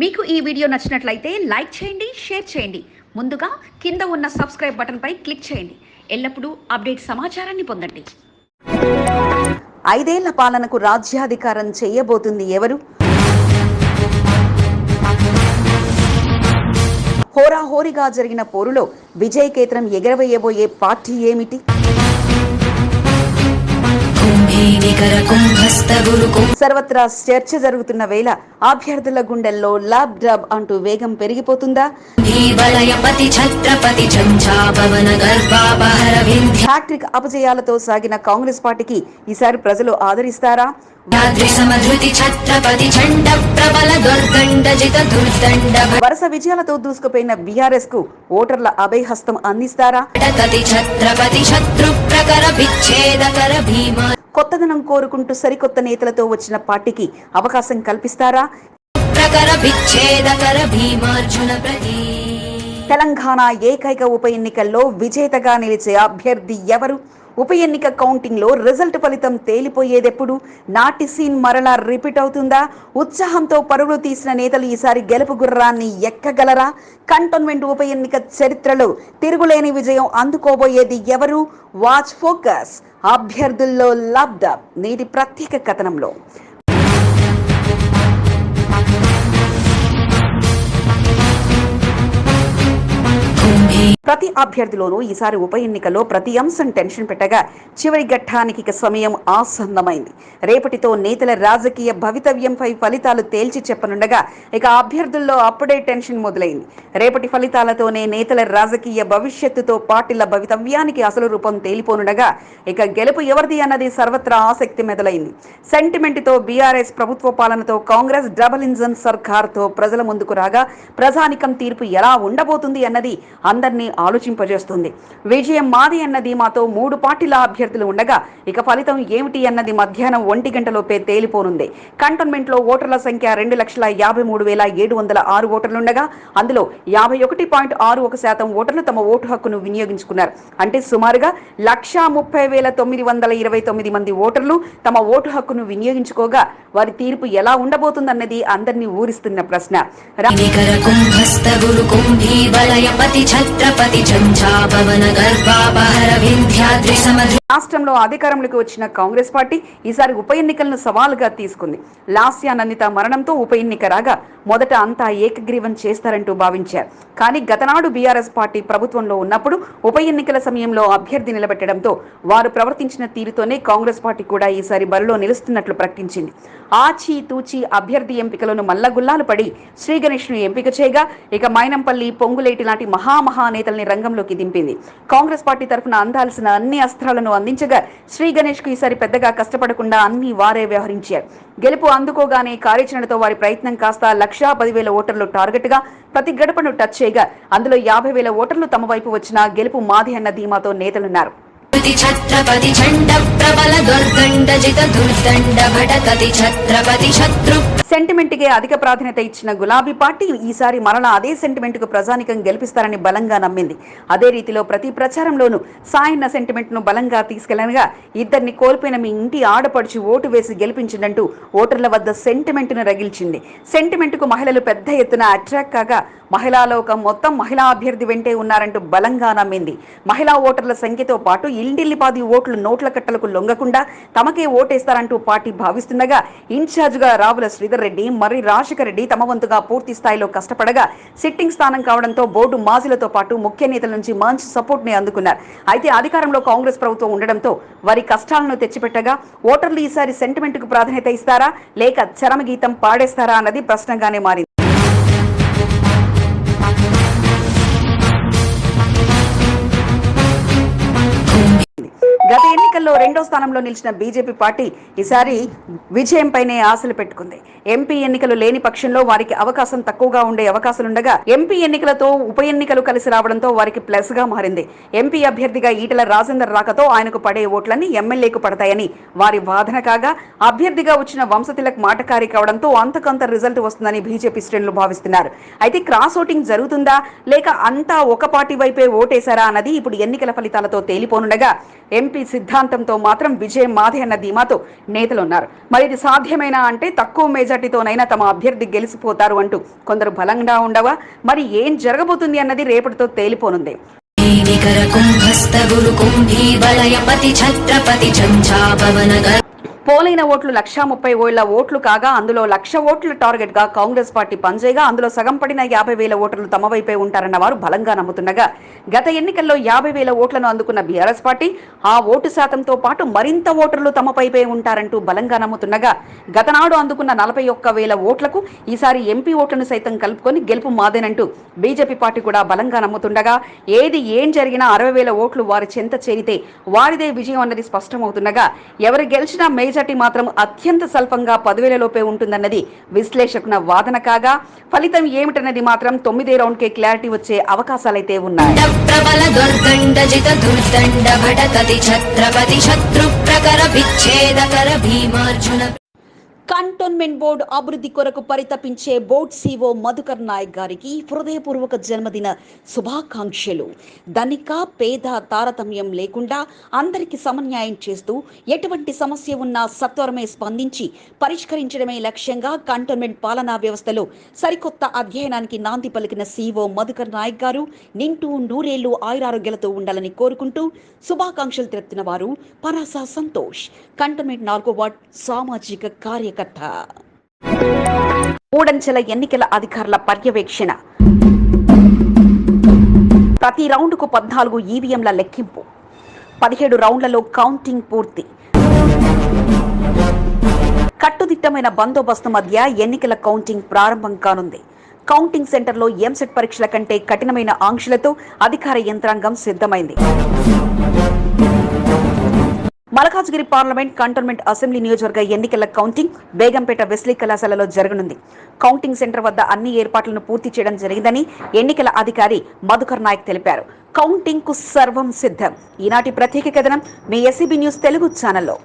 మీకు ఈ వీడియో నచ్చినట్లయితే లైక్ చేయండి షేర్ చేయండి. ముందుగా కింద ఉన్న సబ్స్క్రైబ్ బటన్పై క్లిక్ చేయండి. ఎల్లప్పుడూ అప్డేట్ సమాచారాన్ని పొందండి. ఐదేళ్ళ పాలనకు రాజ్యాధికారం చేయబోతుంది ఎవరు? హోరాహోరీగా జరిగిన పోరులో విజయకేతనం ఎగరవేయబోయే పార్టీ ఏమిటి? సర్వత్రా చర్చ జరుగుతున్న వేళ అభ్యర్థుల గుండెల్లో లాబ్ డబ్ అంటూ వేగం పెరిగిపోతుందా? హ్యాట్రిక్ అపజయాలతో సాగిన కాంగ్రెస్ పార్టీకి ఈసారి ప్రజలు ఆదరిస్తారా? వరుస విజయాలతో దూసుకుపోయిన బీఆర్ఎస్కు ఓటర్ల అభయహస్తం అందిస్తారా? కొత్తదనం కోరుకుంటూ సరికొత్త నేతలతో వచ్చిన పార్టీకి అవకాశం కల్పిస్తారా? తెలంగాణ ఏకైక ఉప ఎన్నికల్లో విజేతగా నిలిచే అభ్యర్థి ఎవరు? ఉప ఎన్నిక కౌంటింగ్లో రిజల్ట్ ఫలితం తేలిపోయేదెప్పుడు? నాటి సీన్ మరలా రిపీట్ అవుతుందా? ఉత్సాహంతో పరుగులు తీసిన నేతలు ఈసారి గెలుపు గుర్రాన్ని ఎక్కగలరా? కంటోన్మెంట్ ఉప ఎన్నిక చరిత్రలో తిరుగులేని విజయం అందుకోబోయేది ఎవరు? వాచ్ ఫోకస్ అభ్యర్థుల్లో లబ్ధ నేటి ప్రత్యేక కథనంలో. ప్రతి అభ్యర్థిలోనూ ఈసారి ఉప ఎన్నికలో ప్రతి అంశం టెన్షన్ పెట్టగా చివరి ఘట్టానికి సమయం ఆసన్నమైంది. రేపటితో నేతల రాజకీయ భవితవ్యంపై ఫలితాలు తేల్చి చెప్పనుండగా ఇక అభ్యర్థుల్లో అప్పుడే టెన్షన్ మొదలైంది. రేపటి ఫలితాలతోనే నేతల రాజకీయ భవిష్యత్తుతో పార్టీల భవితవ్యానికి అసలు రూపం తేలిపోనుండగా ఇక గెలుపు ఎవరిది అన్నది సర్వత్రా ఆసక్తి మెదలైంది. సెంటిమెంట్తో బీఆర్ఎస్ ప్రభుత్వ పాలనతో కాంగ్రెస్ డబల్ ఇంజన్ సర్కార్తో ప్రజల ముందుకు రాగా ప్రజానికం తీర్పు ఎలా ఉండబోతుంది అన్నది అందరి అందరినీ ఆలోచింపజేస్తుంది. విజయం మాది అన్నది మాతో మూడు పార్టీల అభ్యర్థులు ఉండగా ఇక ఫలితం ఏమిటి అన్నది మధ్యాహ్నం ఒంటి గంటలోపే తేలిపోనుంది. కంటోన్మెంట్లో ఓటర్ల సంఖ్య రెండు లక్షల యాభై మూడు వేల ఏడు వందల ఆరు ఓటర్లుండగా అందులో యాభై ఒకటి పాయింట్ ఆరు ఒక శాతం ఓటర్లు తమ ఓటు హక్కును వినియోగించుకున్నారు. అంటే సుమారుగా లక్షా ముప్పై వేల తొమ్మిది వందల ఇరవై తొమ్మిది మంది ఓటర్లు తమ ఓటు హక్కును వినియోగించుకోగా వారి తీర్పు ఎలా ఉండబోతుందన్నది అందరినీ ఊరిస్తున్న ప్రశ్న. ఛత్రపతి చంచాపవన గర్భాపహర వింధ్యాద్రి రాష్ట్రంలో అధికారంలోకి వచ్చిన కాంగ్రెస్ పార్టీ ఈసారి ఉప ఎన్నికలను సవాల్గా తీసుకుంది. లాస్యా నందిత మరణంతో ఉప ఎన్నిక రాగా మొదట అంతా ఏకగ్రీవం చేస్తారంటూ భావించారు. కానీ గతనాడు బీఆర్ఎస్ పార్టీ ప్రభుత్వంలో ఉన్నప్పుడు ఉప ఎన్నికల సమయంలో అభ్యర్థి నిలబెట్టడంతో వారు ప్రవర్తించిన తీరుతోనే కాంగ్రెస్ పార్టీ కూడా ఈసారి బరిలో నిలుస్తున్నట్లు ప్రకటించింది. ఆచి తూచి అభ్యర్థి ఎంపికలను మల్లగుల్లాలు పడి శ్రీగణేష్ను ఎంపిక చేయగా ఇక మైనంపల్లి పొంగులేటి లాంటి మహామహా నేతల్ని రంగంలోకి దింపింది. కాంగ్రెస్ పార్టీ తరఫున అందాల్సిన అన్ని అస్త్రాలను అందించగా శ్రీ గణేష్కు ఈసారి పెద్దగా కష్టపడకుండా అన్ని వారే వ్యవహరించారు. గెలుపు అందుకోగానే కార్యాచరణతో వారి ప్రయత్నం కాస్త లక్షా పదివేల ఓటర్లు టార్గెట్గా ప్రతి గడపను టచ్ చేయగా అందులో యాభై వేల ఓటర్లు తమ వైపు వచ్చిన గెలుపు మాది అన్న ధీమాతో నేతలున్నారు. ఛత్రపతి చండ ప్రబల దుర్దండ జిత దుర్దండ భటతతి ఛత్రపతి శత్రు సెంటిమెంట్కే అధిక ప్రాధాన్యత ఇచ్చిన గులాబీ పార్టీ ఈసారి మరలా అదే సెంటిమెంట్కు ప్రజానికం గెలిపిస్తారని బలంగా నమ్మింది. అదే రీతిలో ప్రతి ప్రచారంలోనూ సాయన్న సెంటిమెంట్ను బలంగా తీసుకెళ్ళనగా ఇద్దరిని కోల్పోయిన మీ ఇంటి ఆడపడుచు ఓటు వేసి గెలిపించిందంటూ ఓటర్ల వద్ద సెంటిమెంట్ను రగిల్చింది. సెంటిమెంట్కు మహిళలు పెద్ద ఎత్తున అట్రాక్ట్ కాగా మహిళా లోకం మొత్తం మహిళా అభ్యర్థి వెంటే ఉన్నారంటూ బలంగా నమ్మింది. మహిళా ఓటర్ల సంఖ్యతో పాటు ఇంటిల్లిపాది ఓట్లు నోట్ల కట్టలకు లొంగకుండా తమకే ఓటేస్తారంటూ పార్టీ భావిస్తుండగా ఇన్ఛార్జ్గా రావుల శ్రీధర్ రెడ్డి మరి రాజశేఖర రెడ్డి తమ వంతుగా పూర్తి స్థాయిలో కష్టపడగా సిట్టింగ్ స్థానం కావడంతో బోర్డు మాజీలతో పాటు ముఖ్య నేతల నుంచి మంచి సపోర్ట్ని అందుకున్నారు. అయితే అధికారంలో కాంగ్రెస్ ప్రభుత్వం ఉండడంతో వారి కష్టాలను తెచ్చిపెట్టగా ఓటర్లు ఈసారి సెంటిమెంట్కు ప్రాధాన్యత ఇస్తారా? లేక చరమగీతం పాడేస్తారా? అన్నది ప్రశ్నగానే మారింది. ఎన్నికల్లో రెండో స్థానంలో నిలిచిన బీజేపీ పార్టీ ఈసారి విజయంపైనే ఆశలు పెట్టుకుంది. ఎంపీ ఎన్నికలు లేని పక్షంలో వారికి అవకాశం తక్కువగా ఉండే అవకాశాలుండగా ఎంపీ ఎన్నికలతో ఉప ఎన్నికలు కలిసి రావడంతో వారికి ప్లస్గా మారింది. ఎంపీ అభ్యర్థిగా ఈటల రాజేందర్ రాకతో ఆయనకు పడే ఓట్లన్నీ ఎమ్మెల్యేకు పడతాయని వారి వాదన కాగా అభ్యర్థిగా వచ్చిన వంశతిలక్ మాటకారి కావడంతో అంతకంత రిజల్ట్ వస్తుందని బీజేపీ శ్రేణులు భావిస్తున్నారు. అయితే క్రాస్ ఓటింగ్ జరుగుతుందా లేక అంతా ఒక పార్టీ వైపే ఓటేశారా అన్నది ఇప్పుడు ఎన్నికల ఫలితాలతో తేలిపోనుండగా ఎంపీ సిద్ధ సిద్ధాంతంతో మాత్రం విజయం మాదే అన్న ధీమాతో నేతలున్నారు. మరి ఇది సాధ్యమేనా అంటే తక్కువ మెజార్టీతోనైనా తమ అభ్యర్థి గెలిచిపోతారు అంటూ కొందరు బలంగా ఉండవా? మరి ఏం జరగబోతుంది అన్నది రేపటితో తేలిపోనుంది. గురు కుంభీ ఛత్రపతి పోలైన ఓట్లు లక్షా ముప్పై వేల ఓట్లు కాగా అందులో లక్ష ఓట్ల టార్గెట్గా కాంగ్రెస్ పార్టీ పనిచేయగా అందులో సగం పడిన యాభై వేల ఓటర్లు తమ వైపే ఉంటారన్న వారు బలంగా నమ్ముతుండగా గత ఎన్నికల్లో యాభై వేల ఓట్లను అందుకున్న బీఆర్ఎస్ పార్టీ ఆ ఓటు శాతంతో పాటు మరింత ఓటర్లు తమపైపే ఉంటారంటూ బలంగా నమ్ముతుండగా గతనాడు అందుకున్న నలభై ఒక్క వేల ఓట్లకు ఈసారి ఎంపీ ఓట్లను సైతం కలుపుకొని గెలుపు మాదేనంటూ బీజేపీ పార్టీ కూడా బలంగా నమ్ముతుండగా ఏది ఏం జరిగినా అరవై వేల ఓట్లు వారి చెంత చేరితే వారిదే విజయం అన్నది స్పష్టమవుతుండగా ఎవరు గెలిచినా రేజాటి మాత్రం అత్యంత స్వల్పంగా పదివేల లోపే ఉంటుందన్నది విశ్లేషకుల వాదన కాగా ఫలితం ఏమిటన్నది మాత్రం తొమ్మిదే రౌండ్కే క్లారిటీ వచ్చే అవకాశాలైతే ఉన్నాయి. భీమార్జున కంటోన్మెంట్ బోర్డు అభివృద్ధి కొరకు పరితపించే బోర్డు సీఓ మధుకర్ నాయక్ గారికి హృదయపూర్వక జన్మదిన శుభాకాంక్షలు. ధనిక పేద తారతమ్యం లేకుండా అందరికీ సమన్యాయం చేస్తూ ఎటువంటి సమస్య ఉన్నా సత్వరమే స్పందించి పరిష్కరించడమే లక్ష్యంగా కంటోన్మెంట్ పాలనా వ్యవస్థలో సరికొత్త అధ్యయనానికి నాంది పలికిన సీఓ మధుకర్ నాయక్ గారు నింటూ నూరేళ్ళు ఆయురారోగ్యాలతో ఉండాలని కోరుకుంటూ శుభాకాంక్షలు తెలుపుతున్న వారు పరాస సంతోష్. కంటోన్మెంట్ నాలుగో వార్డ్ సామాజిక కార్యకర్త మూడంచెల ఎన్నికల అధికారుల పర్యవేక్షణ. ప్రతి రౌండ్కు పద్నాలుగు ఈవీఎంల లెక్కింపు. పదిహేడు రౌండ్లలో కౌంటింగ్ పూర్తి. కట్టుదిట్టమైన బందోబస్తు మధ్య ఎన్నికల కౌంటింగ్ ప్రారంభం కానుంది. కౌంటింగ్ సెంటర్లో ఎంసెట్ పరీక్షల కంటే కఠినమైన ఆంక్షలతో అధికార యంత్రాంగం సిద్ధమైంది. మలకాజ్గిరి పార్లమెంట్ కంటోన్మెంట్ అసెంబ్లీ నియోజకవర్గ ఎన్నికల కౌంటింగ్ బేగంపేట వెస్లీ కళాశాలలో జరగనుంది. కౌంటింగ్ సెంటర్ వద్ద అన్ని ఏర్పాట్లను పూర్తి చేయడం జరిగిందని ఎన్నికల అధికారి మధుకర్ నాయక్ తెలిపారు. కౌంటింగ్కు సర్వం సిద్ధం. ఈనాటి ప్రత్యేక కథనం మీ ఎస్సీబీ న్యూస్ తెలుగు ఛానల్లో.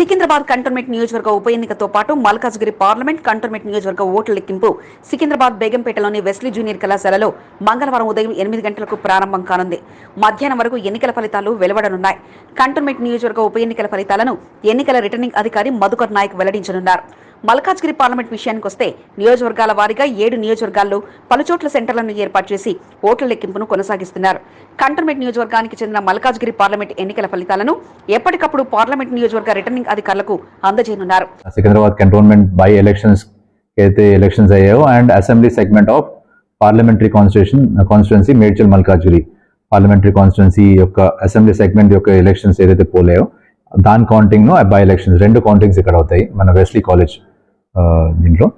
సికింద్రాబాద్ కంటోన్మెంట్ నియోజకవర్గ ఉప ఎన్నికతో పాటు మల్కాజ్గిరి పార్లమెంట్ కంటోన్మెంట్ నియోజకవర్గ ఓట్ల లెక్కింపు. సికింద్రాబాద్ బేగంపేటలోని వెస్లీ జూనియర్ కళాశాలలో మంగళవారం ఉదయం ఎనిమిది గంటలకు ప్రారంభం కానుంది. మధ్యాహ్నం వరకు ఎన్నికల ఫలితాలు వెలువడనున్నాయి. కంటోన్మెంట్ నియోజకవర్గ ఉప ఎన్నికల ఫలితాలను ఎన్నికల రిటర్నింగ్ అధికారి మధుకర్ నాయక్ వెల్లడించనున్నారు. మల్కాజ్గిరి పార్లమెంట్ విషయానికి వస్తే నియోజకవర్గాల వారీగా ఏడు నియోజకవర్గాల్లో పలుచోట్ల సెంటర్లను ఏర్పాటు చేసి ఓట్ల లెక్కింపును కొనసాగిస్తున్నారు. కంటోన్మెంట్ నియోజకవర్గానికి చెందిన మల్కాజ్గిరి పార్లమెంట్ ఎన్నికల ఫలితాలను ఎప్పటికప్పుడు పార్లమెంట్ నియోజకవర్గ రిటర్నింగ్ అధికారులకు అందజేయనున్నారు. సికింద్రాబాద్ కంటోన్మెంట్ బై ఎలక్షన్స్ అయితే ఎలక్షన్స్ అయ్యాయో and assembly segment of parliamentary constitution constituency Medchal Malkajgiri parliamentary constituency యొక్క అసెంబ్లీ సెగ్మెంట్ యొక్క ఎలక్షన్స్ ఏదైతే పోలేయో దాని కౌంటింగ్ను బై ఎలక్షన్స్ రెండు కౌంటింగ్స్ ఇక్కడ అవుతాయి. మన వెస్లీ కాలేజ్ దీంట్లో.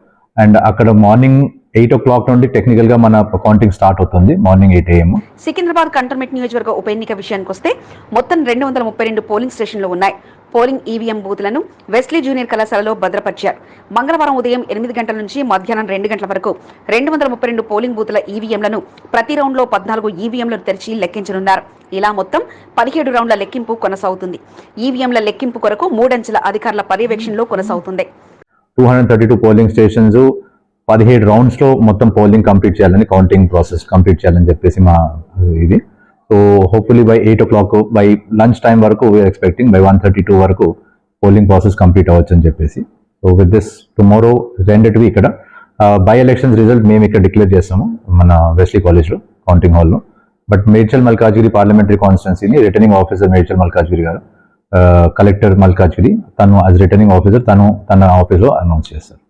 అండ్ అక్కడ మార్నింగ్ ఎయిట్ ఓ క్లాక్ నుండి టెక్నికల్గా మన కౌంటింగ్ స్టార్ట్ అవుతుంది morning eight AM. Secunderabad cantonment నియోజకవర్గ ఉప ఎన్నిక విషయానికి వస్తే మొత్తం రెండు వందల ముప్పై రెండు పోలింగ్ స్టేషన్లు ఉన్నాయి. పోలింగ్ ఈవీఎం బూత్లను వెస్లీ జూనియర్ కళాశాలలో భద్రపరిచారు. మంగళవారం ఉదయం ఎనిమిది గంటల నుంచి మధ్యాహ్నం రెండు గంటల వరకు రెండు వందల ముప్పై రెండు పోలింగ్ బూతుల ఈవీఎంలను ప్రతి రౌండ్లో పద్నాలుగు ఈవీఎంలను తెరిచి లెక్కించనున్నారు. ఇలా మొత్తం పదిహేడు రౌండ్ల లెక్కింపు కొనసాగుతుంది. ఈవీఎంల లెక్కింపు కొరకు మూడంచెల అధికారుల పర్యవేక్షణలో కొనసాగుతుంది. Two hundred thirty two polling stations పదిహేడు రౌండ్స్లో మొత్తం పోలింగ్ కంప్లీట్ చేయాలని కౌంటింగ్ ప్రాసెస్ కంప్లీట్ చేయాలని చెప్పేసి మా ఇది. So hopefully by eight o'clock by lunch time వరకు we're expecting by one thirty two వరకు పోలింగ్ ప్రాసెస్ కంప్లీట్ అవ్వచ్చు అని చెప్పేసి. సో విత్ దిస్ టుమారో రెండటివి ఇక్కడ. బై ఎలక్షన్స్ రిజల్ట్ మేము ఇక్కడ డిక్లేర్ చేస్తాము మన వెస్లీ కాలేజ్లో కౌంటింగ్ హాల్లో but Medchal Malkajgiri parliamentary కాన్స్టిట్యున్సీని returning officer Medchal Malkajgiri garu collector Malkajgiri తను యాజ్ రిటర్నింగ్ ఆఫీసర్ తను తన ఆఫీస్లో అనౌన్స్ చేస్తారు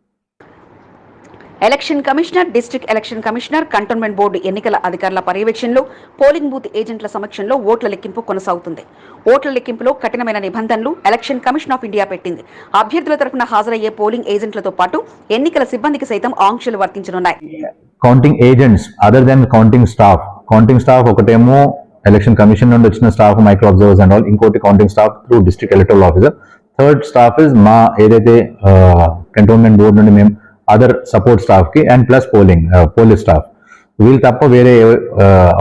election commissioner district election commissioner cantonment board ఎన్నికల అధికారుల పర్యవేక్షణలో పోలింగ్ బూత్ ఏజెంట్ల సమక్షంలో ఓట్ల లెక్కింపు కొనసాగుతుంది. ఓట్ల లెక్కింపులో కఠినమైన నిబంధనలు ఎలక్షన్ కమిషన్ ఆఫ్ ఇండియా పెట్టింది. అభ్యర్థుల తరఫున హాజరయ్యే పోలింగ్ ఏజెంట్లతో పాటు ఎన్నికల సిబ్బందికి సైతం ఆంక్షలు వర్తించనున్నాయి. Counting agents other than counting staff counting staff ఒకటేమో ఎలక్షన్ కమిషన్ నుండి వచ్చిన staff micro observers and all ఇంకోటి counting staff through district electoral officer third staff is మా ఏదైతే కంటోన్మెంట్ బోర్డు నుండి మేము అదర్ సపోర్ట్ స్టాఫ్కి and plus polling police staff వీళ్ళు తప్ప వేరే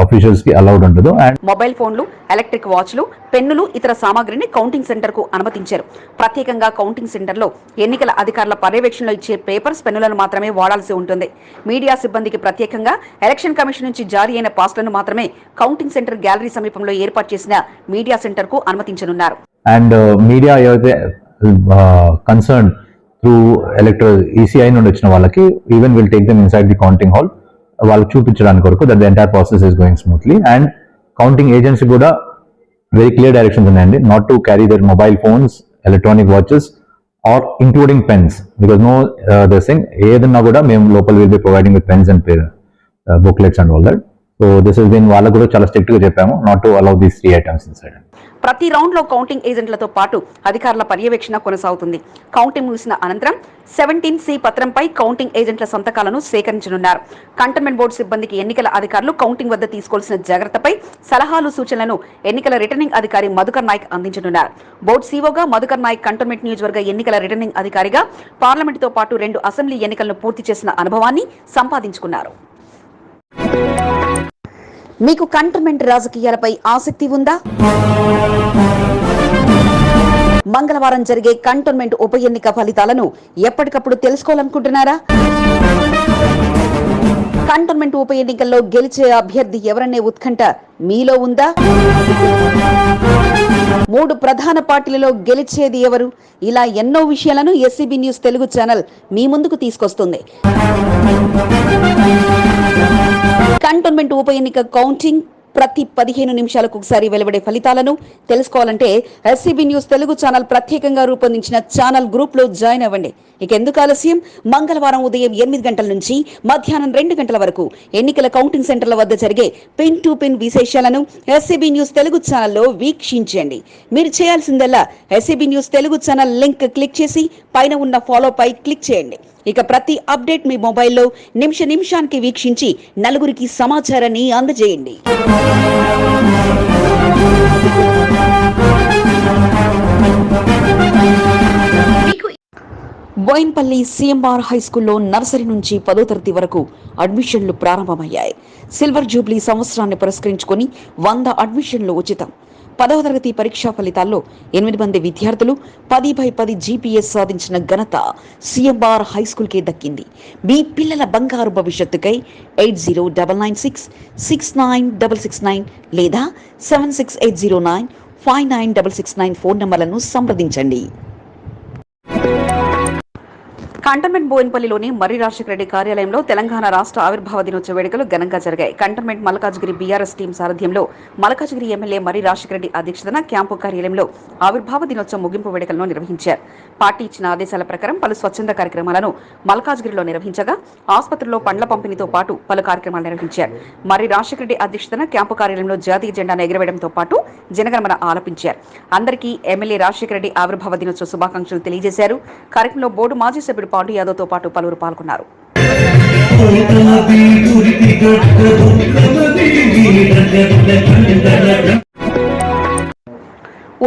అఫీషియల్స్కి అలౌడ్ ఉండదు అండ్ మొబైల్ ఫోన్లు ఎలక్ట్రిక్ వాచ్లు పెన్నులు ఇతర సామాగ్రిని కౌంటింగ్ సెంటర్కు అనుమతించారు. ప్రత్యేకంగా కౌంటింగ్ సెంటర్లో ఎన్నికల అధికారుల పర్యవేక్షణలో ఇచ్చే పేపర్స్ పెన్నులను మాత్రమే వాడాల్సి ఉంటుంది. మీడియా సిబ్బందికి ప్రత్యేకంగా ఎలక్షన్ కమిషన్ నుంచి జారీ అయిన పాస్లను మాత్రమే కౌంటింగ్ సెంటర్ గ్యాలరీ సమీపంలో ఏర్పాటు చేసిన మీడియా సెంటర్కు అనుమతించనున్నారు. అండ్ మీడియా ఏవైతే కన్సర్న్ త్రూ ఎలక్ట్రల్ ఈసీఐ నుండి వచ్చిన వాళ్ళకి even will take them inside the counting hall వాళ్ళు చూపించడానికి వరకు that the entire process is going smoothly and counting agency కూడా వెరీ క్లియర్ డైరెక్షన్స్ ఉన్నాయండి. Not to carry their mobile phones electronic watches or including pens because no this thing ఏదన్నా కూడా మేము లోపల will be providing with pens and booklets and all that so this is దీని వాళ్ళకు కూడా చాలా స్ట్రిక్ట్గా చెప్పాము not to allow these three items inside ప్రతి రౌండ్లో కౌంటింగ్ ఏజెంట్లతో పాటు అధికారుల పర్యవేక్షణ కొనసాగుతుంది. కౌంటింగ్ ముగిసిన అనంతరం సెవెంటీన్ సి పత్రంపై కౌంటింగ్ ఏజెంట్ల సంతకాలను సేకరించనున్నారు. కంటోన్మెంట్ బోర్డు సిబ్బందికి ఎన్నికల అధికారులు కౌంటింగ్ వద్ద తీసుకోవాల్సిన జాగ్రత్తపై సలహాలు సూచనలను ఎన్నికల రిటర్నింగ్ అధికారి మధుకర్ నాయక్ అందించనున్నారు. బోర్డు సీఓగా మధుకర్ నాయక్ కంటోన్మెంట్ నియోజకవర్గ ఎన్నికల రిటర్నింగ్ అధికారిగా పార్లమెంటుతో పాటు రెండు అసెంబ్లీ ఎన్నికలను పూర్తి చేసిన అనుభవాన్ని సంపాదించుకున్నారు. మీకు కంటర్మెంట్ రాజకీయాలపై ఆసక్తి ఉందా? మంగళవారం జరిగే కంటోన్మెంట్ ఉప ఎన్నిక ఫలితాలను ఎప్పటికప్పుడు తెలుసుకోవాలనుకుంటున్నారా? కంటోన్మెంట్ ఉప ఎన్నికల్లో గెలిచే అభ్యర్థి ఎవరనే ఉత్కంఠ మీలో ఉందా? మూడు ప్రధాన పార్టీలలో గెలిచేది ఎవరు? ఇలా ఎన్నో విషయాలను ఎస్సీబీ న్యూస్ తెలుగు ఛానల్ మీ ముందుకు తీసుకొస్తుంది. కంటోన్మెంట్ ఉప ఎన్నిక కౌంటింగ్ ప్రతి పదిహేను నిమిషాలకు ఒకసారి వెలువడే ఫలితాలను తెలుసుకోవాలంటే ఎస్సీబీ న్యూస్ తెలుగు ఛానల్ ప్రత్యేకంగా రూపొందించిన ఛానల్ గ్రూప్లో జాయిన్ అవ్వండి. ఇక ఎందుకు ఆలస్యం? మంగళవారం ఉదయం ఎనిమిది గంటల నుంచి మధ్యాహ్నం రెండు గంటల వరకు ఎన్నికల కౌంటింగ్ సెంటర్ల వద్ద జరిగే పిన్ టు పిన్ విశేషాలను ఎస్సీబీ న్యూస్ తెలుగు ఛానల్లో వీక్షించండి. మీరు చేయాల్సిందల్లా SCB news Telugu channel link click చేసి పైన ఉన్న ఫాలో పై క్లిక్ చేయండి. ఇక ప్రతి అప్డేట్ మీ మొబైల్లో నిమిష నిమిషానికి వీక్షించి నలుగురికి సమాచారాన్ని అందజేయండి. బోయిన్పల్లి సిఎంఆర్ హై స్కూల్లో నర్సరీ నుంచి పదో తరగతి వరకు అడ్మిషన్లు ప్రారంభమయ్యాయి. సిల్వర్ జూబ్లీ సంవత్సరాన్ని పురస్కరించుకొని వంద అడ్మిషన్లు ఉచితం. పదవ తరగతి పరీక్షా ఫలితాల్లో ఎనిమిది మంది విద్యార్థులు పది బై పది జీపీఎస్ సాధించిన ఘనత సిఎంఆర్ హై స్కూల్కే దక్కింది. మీ పిల్లల బంగారు భవిష్యత్తుకై eight zero double nine six six nine double six nine లేదా seven six eight zero nine five nine double six nine phone నంబర్లను సంప్రదించండి. కంటోన్మెంట్ బోయినపల్లిలోని మర్రి రాజశేఖర రెడ్డి కార్యాలయంలో తెలంగాణ రాష్ట్ర ఆవిర్భావ దినోత్సవ వేడుకలు ఘనంగా జరిగాయి. కంటోన్మెంట్ మల్కాజ్గిరి బీఆర్ఎస్ టీం సారథ్యంలో మల్కాజ్గిరి ఎమ్మెల్యే మర్రి రాజశేఖర రెడ్డి అధ్యక్షతన క్యాంపు కార్యాలయంలో ఆవిర్భావ దినోత్సవ ముగింపు వేడుకలను నిర్వహించారు. పార్టీ ఇచ్చిన ఆదేశాల ప్రకారం పలు స్వచ్ఛంద కార్యక్రమాలను మల్కాజ్గిరిలో నిర్వహించగా ఆసుపత్రిలో పండ్ల పంపిణీతో పాటు పలు కార్యక్రమాలు నిర్వహించారు. మర్రి రాజశేఖర రెడ్డి అధ్యక్షతన క్యాంపు కార్యాలయంలో జాతీయ జెండాను ఎగరవేయడంతో పాటు జనగణమన ఆలపించారు. అందరికీ ఎమ్మెల్యే రాజశేఖర రెడ్డి ఆవిర్భావ దినోత్సవ శుభాకాంక్షలు తెలియజేశారు. కార్యక్రమంలో బోర్డు మాజీ సభ్యుడు పాండు యాదవ్తో పాటు పలువురు పాల్గొన్నారు.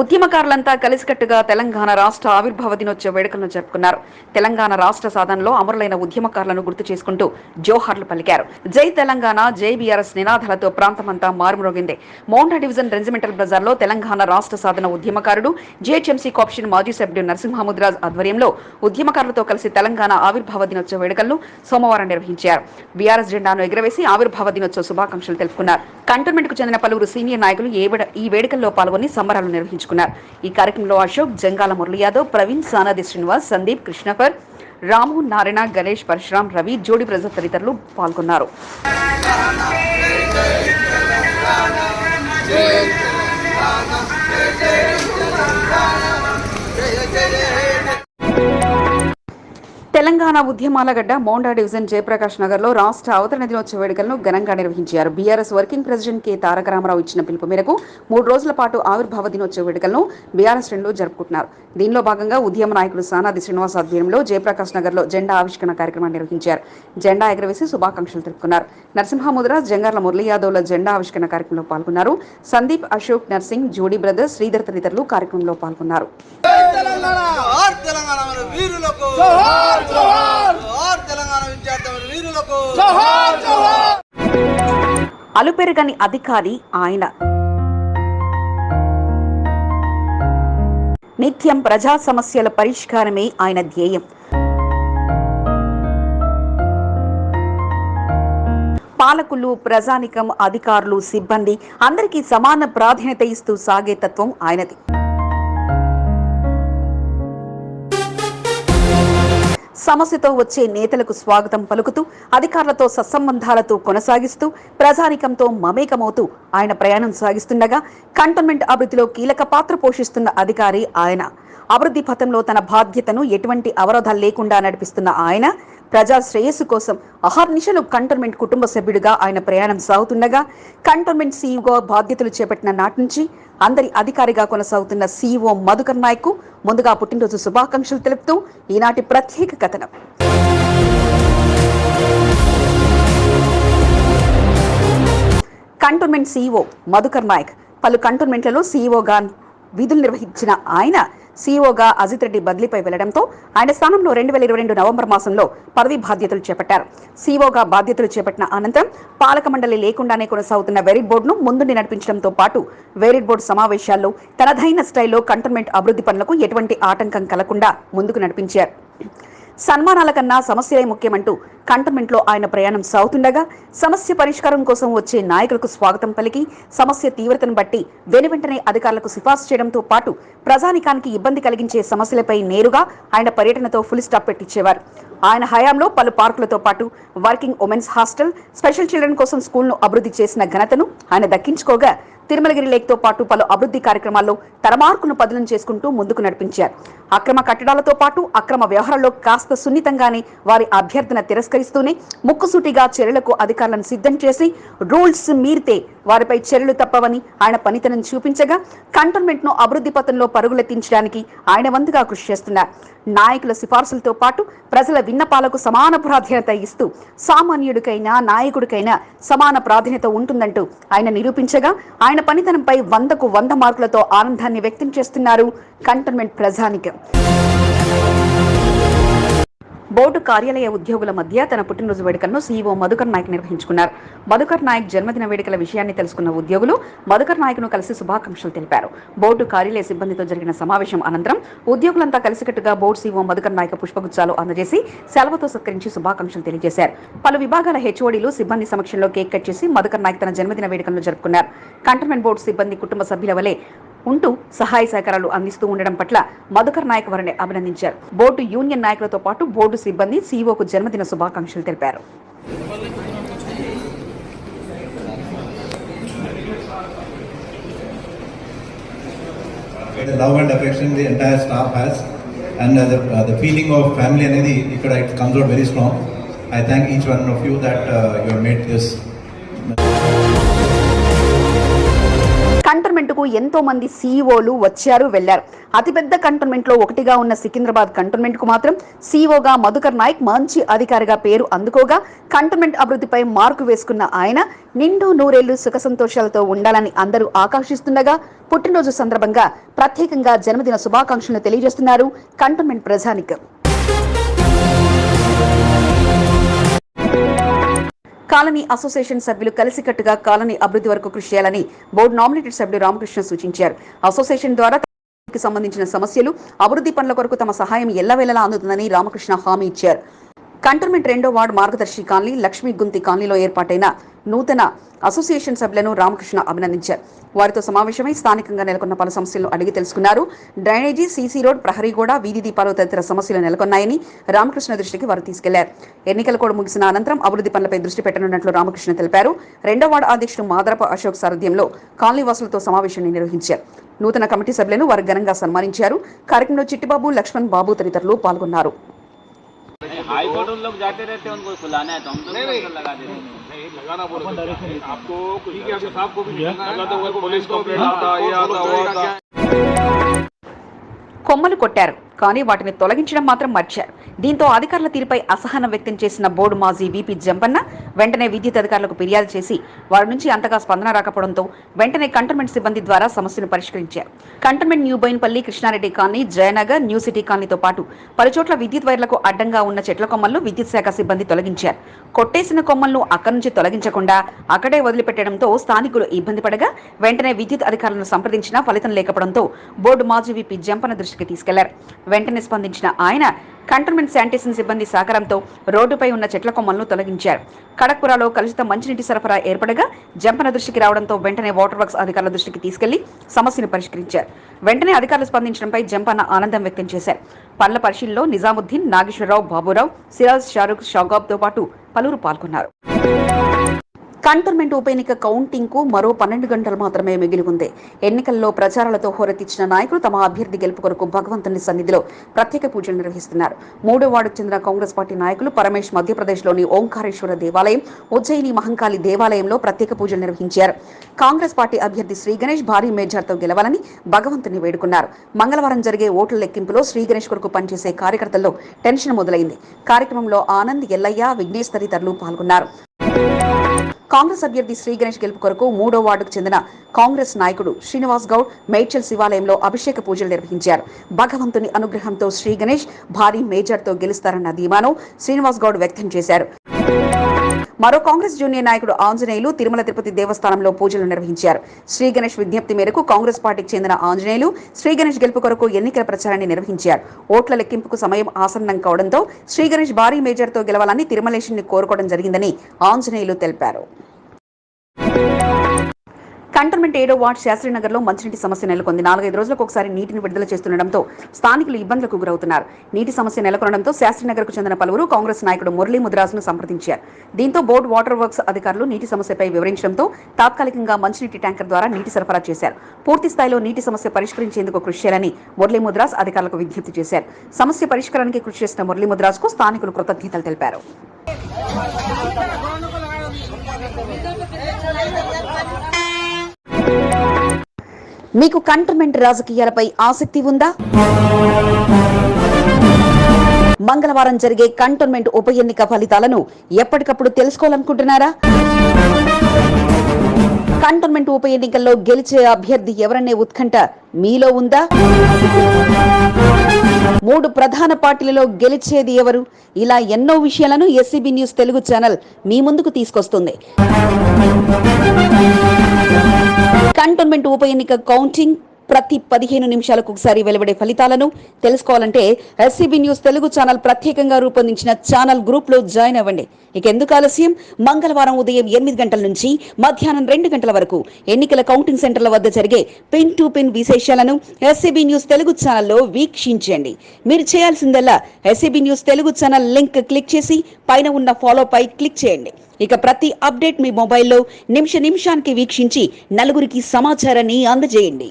ఉద్యమకారులంతా కలిసికట్టుగా తెలంగాణ రాష్ట్ర ఆవిర్భావ దినోత్సవ వేడుకలను జరుపుకున్నారు. తెలంగాణ రాష్ట్ర సాధనలో అమరులైన ఉద్యమకారులను గుర్తు చేసుకుంటూ జోహార్లు పలికారు. జై తెలంగాణ జై బీఆర్ఎస్ నినాదాలతో ప్రాంతమంతా మారుమ్రోగింది. మౌండా డివిజన్ రెజిమెంటల్ బజార్లో తెలంగాణ రాష్ట్ర సాధన ఉద్యమకారుడు జేహెచ్ఎంసీ కాప్షన్ మాజీ సభ్యుడు నరసింహముద్రాజ్ ఆధ్వర్యంలో ఉద్యమకారులతో కలిసి తెలంగాణ ఆవిర్భావ దినోత్సవ వేడుకలను సోమవారం నిర్వహించారు. బీఆర్ఎస్ జెండాను ఎగురవేసి ఆవిర్భావ దినోత్సవ శుభాకాంక్షలు తెలుపుకున్నారు. కంటోన్మెంట్కు చెందిన పలువురు సీనియర్ నాయకులు ఏ వేడ- ఈ వేడుకల్లో పాల్గొని సంబరాలు నిర్వహించుకున్నారు. ఈ కార్యక్రమంలో అశోక్ జంగాల మురళి యాదవ్ ప్రవీణ్ సానాది శ్రీనివాస్ సందీప్ కృష్ణఫర్ రాము నారాయణ గణేష్ పరశురాం రవి జోడి ప్రజలు తదితరులు పాల్గొన్నారు. తెలంగాణ ఉద్యమాల గడ్డ మోండా డివిజన్ జయప్రకాష్ నగర్లో రాష్ట్ర అవతరణ దినోత్సవ వేడుకలను ఘనంగా నిర్వహించారు. BRS working president K Taraka Ramarao ఇచ్చిన పిలుపు మేరకు మూడు రోజుల పాటు ఆవిర్భావ దినోత్సవ వేడుకలను బీఆర్ఎస్ శ్రేణులు జరుపుకుంటున్నారు. దీనిలో భాగంగా ఉద్యమ నాయకుడు సానాది శ్రీనివాస్ ఆధ్వర్యంలో జయప్రకాష్ నగర్లో జెండా ఆవిష్కరణ కార్యక్రమాన్ని నిర్వహించారు. జెండా ఎగరవేసి శుభాకాంక్షలు తెలుపుకున్నారు. నరసింహముద్ర జంగార్ల మురళీ యాదవ్ల జెండా ఆవిష్కరణ కార్యక్రమంలో పాల్గొన్నారు. సందీప్ అశోక్ నర్సింగ్ జోడీ బ్రదర్స్ శ్రీధర్ తదితరులు కార్యక్రమంలో పాల్గొన్నారు. తెలంగాణ! వీరులకు. జోహార్ జోహార్. జోహార్ తెలంగాణ వీరులకు. జోహార్ జోహార్. అలుపెరగని అధికారి ఆయన. నిత్యం ప్రజా సమస్యల పరిష్కారమే ఆయన ధ్యేయం. పాలకులు ప్రజానికం అధికారులు సిబ్బంది అందరికీ సమాన ప్రాధాన్యత ఇస్తూ సాగే తత్వం ఆయనది. సమస్యతో వచ్చే నేతలకు స్వాగతం పలుకుతూ అధికారులతో సత్సంబంధాలతో కొనసాగిస్తూ ప్రజానికంతో మమేకమవుతూ ఆయన ప్రయాణం సాగిస్తుండగా కంటోన్మెంట్ అభివృద్ధిలో కీలక పాత్ర పోషిస్తున్న అధికారి ఆయన. అభివృద్ధి పథంలో తన బాధ్యతను ఎటువంటి అవరోధాలు లేకుండా నడిపిస్తున్న ఆయన ప్రజా శ్రేయస్సు కోసం అహర్నిశలు కంటోన్మెంట్ కుటుంబ సభ్యుడిగా ఆయన ప్రయాణం సాగుతుండగా కంటోన్మెంట్ సీఈఓ బాధ్యతలు చేపట్టిన నాటి నుంచి అందరి అధికారిగా కొనసాగుతున్న సీఈఓ మధుకర్ నాయక్ ముందుగా పుట్టినరోజు శుభాకాంక్షలు తెలుపుతూ ఈనాటి ప్రత్యేక కథనం. కంటోన్మెంట్ సీఈఓ మధుకర్ నాయక్ పలు కంటోన్మెంట్లలో సీఈఓగా విధులు నిర్వహించిన ఆయన సీఈఓగా అజిత్ రెడ్డి బదిలీపై వెళ్ళడంతో ఆయన స్థానంలో రెండు వేల ఇరవై రెండు నవంబర్ మాసంలో పదవి బాధ్యతలు చేపట్టారు. సీఈఓగా బాధ్యతలు చేపట్టిన అనంతరం పాలక మండలి లేకుండానే కొనసాగుతున్న వెరిట్ బోర్డును ముందుండి నడిపించడంతో పాటు వెరిట్ బోర్డు సమావేశాల్లో తనదైన స్టైల్లో కంటోన్మెంట్ అభివృద్ధి పనులకు ఎటువంటి ఆటంకం కలగకుండా ముందుకు నడిపించారు. సన్మానాల కన్నా సమస్యలే ముఖ్యమంటూ కంటమెంట్లో ఆయన ప్రయాణం సాగుతుండగా సమస్య పరిష్కారం కోసం వచ్చే నాయకులకు స్వాగతం పలికి సమస్య తీవ్రతను బట్టి వెనువెంటనే అధికారులకు సిఫార్సు చేయడంతో పాటు ప్రజానికానికి ఇబ్బంది కలిగించే సమస్యలపై నేరుగా ఆయన పర్యటనతో ఫుల్ స్టాప్ పెట్టించేవారు. ఆయన హయాంలో పలు పార్కులతో పాటు working women's hostel special children కోసం స్కూల్ను అభివృద్ధి చేసిన ఘనతను ఆయన దక్కించుకోగా తిరుమలగిరి లేక్తో పాటు పలు అభివృద్ధి కార్యక్రమాల్లో తన మార్కును పదులం చేసుకుంటూ ముందుకు నడిపించారు. అక్రమ కట్టడాలతో పాటు అక్రమ వ్యవహారాల్లో కాస్త సున్నితంగానే వారి అభ్యర్థన తిరస్కరిస్తూనే ముక్కుసూటిగా చర్యలకు అధికారులను సిద్ధం చేసి రూల్స్ మీరితే వారిపై చర్యలు తప్పవని ఆయన పనితనం చూపించగా కంటోన్మెంట్ను అభివృద్ధి పథంలో పరుగులెత్తించడానికి ఆయన వంతుగా కృషి చేస్తున్నారు. నాయకుల సిఫార్సులతో పాటు ప్రజల విన్నపాలకు సమాన ప్రాధాన్యత ఇస్తూ సామాన్యుడికైనా నాయకుడికైనా సమాన ప్రాధాన్యత ఉంటుందంటూ ఆయన నిరూపించగా ఆయన పనితనంపై వందకు వంద మార్కులతో ఆనందాన్ని వ్యక్తం చేస్తున్నారు కంటోన్మెంట్ ప్రజానికం. బోర్డు కార్యాలయ ఉద్యోగుల మధ్య తన పుట్టినరోజు వేడుకలను సీఈఓ మధుకర్ నాయక్ నిర్వహించుకున్నారు. మధుకర్ నాయక్ జన్మదిన వేడుకల విషయాన్ని తెలుసుకున్న ఉద్యోగులు మధుకర్ నాయక్ను కలిసి శుభాకాంక్షలు తెలిపారు. బోర్డు కార్యాలయ సిబ్బందితో జరిగిన సమావేశం అనంతరం ఉద్యోగులంతా కలిసికట్టుగా బోర్డు సీఈఓ మధుకర్ నాయక్ పుష్పగుచ్చాలు అందజేసి సెలవుతో సత్కరించి శుభాకాంక్షలు తెలియజేశారు. పలు విభాగాల హెచ్ఓడీలు సిబ్బంది సమక్షంలో కేక్ కట్ చేసి మధుకర్ నాయక్ తన జన్మదిన వేడుకలను జరుపుకున్నారు. కంటోన్మెంట్ బోర్డు సిబ్బంది కుటుంబ సభ్యుల వలె ఉంటూ సహాయ సహకారాలు అందిస్తూ ఉండడం పట్ల మధుకర్ నాయక్ వారిని అభినందించారు బోర్డు యూనియన్ నాయకులతో పాటు బోర్డు సిబ్బంది సీఓకు జన్మదిన శుభాకాంక్షలు తెలిపారు the love and affection the entire staff has and uh, the, uh, the feeling of family అనేది ఇక్కడ it comes out very strong. I thank each one of you that uh, you have made this కంటోన్మెంట్కు ఎంతోమంది ఎంతో మంది సీఈఓలు వచ్చారు వెళ్ళారు అతిపెద్ద కంటోన్మెంట్లో ఒకటిగా ఉన్న సికింద్రాబాద్ కంటోన్మెంట్కు మాత్రం సీఈఓగా మధుకర్ నాయక్ మంచి అధికారిగా పేరు అందుకోగా కంటోన్మెంట్ అభివృద్ధిపై మార్కు వేసుకున్న ఆయన నిండు నూరేళ్ళు సుఖ సంతోషాలతో ఉండాలని అందరూ ఆకాంక్షిస్తుండగా పుట్టినరోజు సందర్భంగా ప్రత్యేకంగా జన్మదిన శుభాకాంక్షలు తెలియజేస్తున్నారు కంటోన్మెంట్ ప్రజానికం. కాలనీ అసోసియేషన్ సభ్యులు కలిసికట్టుగా కాలనీ అభివృద్ధి వరకు కృషి చేయాలని బోర్డు నామినేటెడ్ సభ్యుడు రామకృష్ణ సూచించారు. అసోసియేషన్ ద్వారా సంబంధించిన సమస్యలు అభివృద్ధి పనుల కొరకు తమ సహాయం ఎల్లవేళలా అందుతుందని రామకృష్ణ హామీ ఇచ్చారు. కంటోన్మెంట్ రెండో వార్డు మార్గదర్శి కాలనీ లక్ష్మీ గుంతి కాలనీలో ఏర్పాటైన నూతన అసోసియేషన్ సభ్యులను రామకృష్ణ అభినందించారు. వారితో సమావేశమై స్థానికంగా నెలకొన్న పలు సమస్యలను అడిగి తెలుసుకున్నారు. డ్రైనేజీ సీసీ రోడ్ ప్రహరీగూడ వీధి దీపాలు తదితర సమస్యలు నెలకొన్నాయని రామకృష్ణ దృష్టికి వారు తీసుకెళ్ళారు. ఎన్నికల కూడా ముగిసిన అనంతరం అభివృద్ధి పనులపై దృష్టి పెట్టనున్నట్లు రామకృష్ణ తెలిపారు. రెండో వార్డు అధ్యక్షుడు మాదరపు అశోక్ సారథ్యంలో కాలనీ వాసులతో సమావేశాన్ని నిర్వహించారు. నూతన కమిటీ సభ్యులను వారు ఘనంగా సన్మానించారు. కార్యక్రమంలో చిట్టిబాబు లక్ష్మణ్ బాబు తదితరులు పాల్గొన్నారు. हाई कोर्ट उन लोग जाते रहते हैं उनको खुलाना है तो हम तो नहीं लगा देते हैं। लगाना बोलो आपको ठीक है साहब को भी लगा तो पुलिस को आता आता आता కొమ్మలు కొట్టారు. కానీ వాటిని తొలగించడం మాత్రం మర్చారు. దీంతో అధికారుల తీరుపై అసహనం వ్యక్తం చేసిన బోర్డు మాజీ వీపీ జంపన్న వెంటనే విద్యుత్ అధికారులకు ఫిర్యాదు చేసి వారి నుంచి అంతగా స్పందన రాకపోవడంతో వెంటనే కంటోన్మెంట్ సిబ్బంది ద్వారా సమస్యను పరిష్కరించారు. Cantonment new Boinpally Krishnareddy colony Jayanagar new city కాలనీతో పాటు పలుచోట్ల విద్యుత్ వైర్లకు అడ్డంగా ఉన్న చెట్ల కొమ్మలను విద్యుత్ శాఖ సిబ్బంది తొలగించారు. కొట్టేసిన కొమ్మలను అక్కడి నుంచి తొలగించకుండా అక్కడే వదిలిపెట్టడంతో స్థానికులు ఇబ్బంది పడగా వెంటనే విద్యుత్ అధికారులను సంప్రదించినా ఫలితం లేకపోవడంతో బోర్డు మాజీ విపి జంపన దృష్టి దృష్టికి తీసుకెళ్ళారు. వెంటనే స్పందించిన ఆయన కంటోన్మెంట్ శానిటేషన్ సిబ్బంది సహకారంతో రోడ్డుపై ఉన్న చెట్ల కొమ్మలను తొలగించారు. కడక్పురాలో కలుషిత మంచినీటి సరఫరా ఏర్పడగా జంపన దృష్టికి రావడంతో వెంటనే వాటర్ వర్క్స్ అధికారుల దృష్టికి తీసుకెళ్ళి సమస్యను పరిష్కరించారు. వెంటనే అధికారులు స్పందించడంపై జంపన్న ఆనందం వ్యక్తం చేశారు. పనుల పరిశీలనలో నిజాముద్దీన్ నాగేశ్వరరావు బాబురావు సిరాజ్ షారుఖ్ షాగాబ్తో పాటు పలువురు పాల్గొన్నారు. కంటోన్మెంట్ ఉప ఎన్నిక కౌంటింగ్కు మరో పన్నెండు గంటలు మాత్రమే మిగిలి ఉంది ఎన్నికల్లో ప్రచారాలతో హోరెత్తిచ్చిన నాయకులు తమ అభ్యర్థి గెలుపు కొరకు భగవంతుని సన్నిధిలో ప్రత్యేక పూజలు నిర్వహిస్తున్నారు. మూడో వార్డుకు చెందిన కాంగ్రెస్ పార్టీ నాయకులు పరమేష్ మధ్యప్రదేశ్లోని ఓంకారేశ్వర దేవాలయం ఉజ్జయిని మహంకాళి దేవాలయంలో ప్రత్యేక పూజలు నిర్వహించారు. కాంగ్రెస్ పార్టీ అభ్యర్థి శ్రీ గణేష్ భారీ మేజార్తో గెలవాలని భగవంతుని వేడుకున్నారు. మంగళవారం జరిగే ఓట్ల లెక్కింపులో శ్రీ గణేష్ కొరకు పనిచేసే కార్యకర్తల్లో టెన్షన్ మొదలైంది. కార్యక్రమంలో ఆనంద్ ఎల్లయ్య విఘ్నేష్ తదితరులు పాల్గొన్నారు. కాంగ్రెస్ అభ్యర్థి శ్రీ గణేష్ గెలుపు కొరకు మూడో వార్డుకు చెందిన కాంగ్రెస్ నాయకుడు శ్రీనివాస్ గౌడ్ మేడ్చల్ శివాలయంలో అభిషేక పూజలు నిర్వహించారు. భగవంతుని అనుగ్రహంతో శ్రీ గణేష్ భారీ మేజర్తో గెలుస్తారన్న ధీమాను శ్రీనివాస్ గౌడ్ వ్యక్తం చేశారు. మరో కాంగ్రెస్ జూనియర్ నాయకుడు ఆంజనేయులు తిరుమల తిరుపతి దేవస్థానంలో పూజలు నిర్వహించారు. శ్రీ గణేష్ విజ్ఞప్తి మేరకు కాంగ్రెస్ పార్టీకి చెందిన ఆంజనేయులు శ్రీ గణేష్ గెలుపు కొరకు ఎన్నికల ప్రచారాన్ని నిర్వహించారు. ఓట్ల లెక్కింపుకు సమయం ఆసన్నం కావడంతో శ్రీ గణేష్ భారీ మేజర్తో గెలవాలని తిరుమలేషుని కోరుకోవడం జరిగిందని ఆంజనేయులు తెలిపారు. కంటోన్మెంట్ ఏడో వార్డ్ శాస్త్రీనగర్లో మంచినీటి సమస్య నెలకొంది నాలుగైదు రోజులకు ఒకసారి నీటిని విడుదల చేస్తుండటంతో స్థానికులు ఇబ్బందులకు గురవుతున్నారు నీటి సమస్య నెలకొనడంతో శాస్త్రీనగర్కు చెందిన పలువురు కాంగ్రెస్ నాయకుడు మురళీ ముద్రాసును సంప్రదించారు దీంతో బోర్డు వాటర్ వర్క్స్ అధికారులు నీటి సమస్యపై వివరించడంతో తాత్కాలికంగా మంచినీటి ట్యాంకర్ ద్వారా నీటి సరఫరా చేశారు పూర్తి స్థాయిలో నీటి సమస్య పరిష్కరించేందుకు కృషి చేయాలని మురళీ ముద్రాస్ అధికారులకు విజ్ఞప్తి చేశారు సమస్య పరిష్కారానికి కృషి చేసిన మురళీ ముద్రాస్కు స్థానికులు కృతజ్ఞతలు తెలిపారు మీకు కంటర్మెంట్ రాజకీయాలపై ఆసక్తి ఉందా? మంగళవారం జరిగే కంటోన్మెంట్ ఉప ఎన్నిక ఫలితాలను ఎప్పటికప్పుడు తెలుసుకోవాలనుకుంటున్నారా? కంటోన్మెంట్ ఉప ఎన్నికల్లో గెలిచే అభ్యర్థి ఎవరనే ఉత్కంఠ మీలో ఉందా? మూడు ప్రధాన పార్టీలలో గెలిచేది ఎవరు? ఇలా ఎన్నో విషయాలను ఎస్సీబీ న్యూస్ తెలుగు ఛానల్ మీ ముందుకు తీసుకొస్తుంది. కంటోన్మెంట్ ఉప ఎన్నిక కౌంటింగ్ ప్రతి పదిహేను నిమిషాలకు ఒకసారి వెలువడే ఫలితాలను తెలుసుకోవాలంటే ఎస్సీబీ న్యూస్ తెలుగు ఛానల్ ప్రత్యేకంగా రూపొందించిన ఛానల్ గ్రూప్లో జాయిన్ అవ్వండి. ఇక ఎందుకు ఆలస్యం? మంగళవారం ఉదయం ఎనిమిది గంటల నుంచి మధ్యాహ్నం రెండు గంటల వరకు ఎన్నికల కౌంటింగ్ సెంటర్ల వద్ద జరిగే పిన్ టు పిన్ విశేషాలను ఎస్సీబీ న్యూస్ తెలుగు ఛానల్లో వీక్షించండి. మీరు చేయాల్సిందల్లా SCB news Telugu channel link click చేసి పైన ఉన్న ఫాలో పై క్లిక్ చేయండి. ఇక ప్రతి అప్డేట్ మీ మొబైల్లో నిమిష నిమిషానికి వీక్షించి నలుగురికి సమాచారాన్ని అందజేయండి.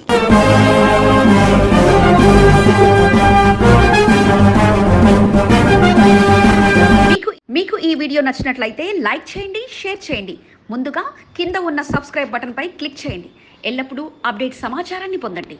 మీకు మీకు ఈ వీడియో నచ్చినట్లయితే లైక్ చేయండి షేర్ చేయండి. ముందుగా కింద ఉన్న సబ్స్క్రైబ్ బటన్పై క్లిక్ చేయండి. ఎల్లప్పుడూ అప్డేట్ సమాచారాన్ని పొందండి.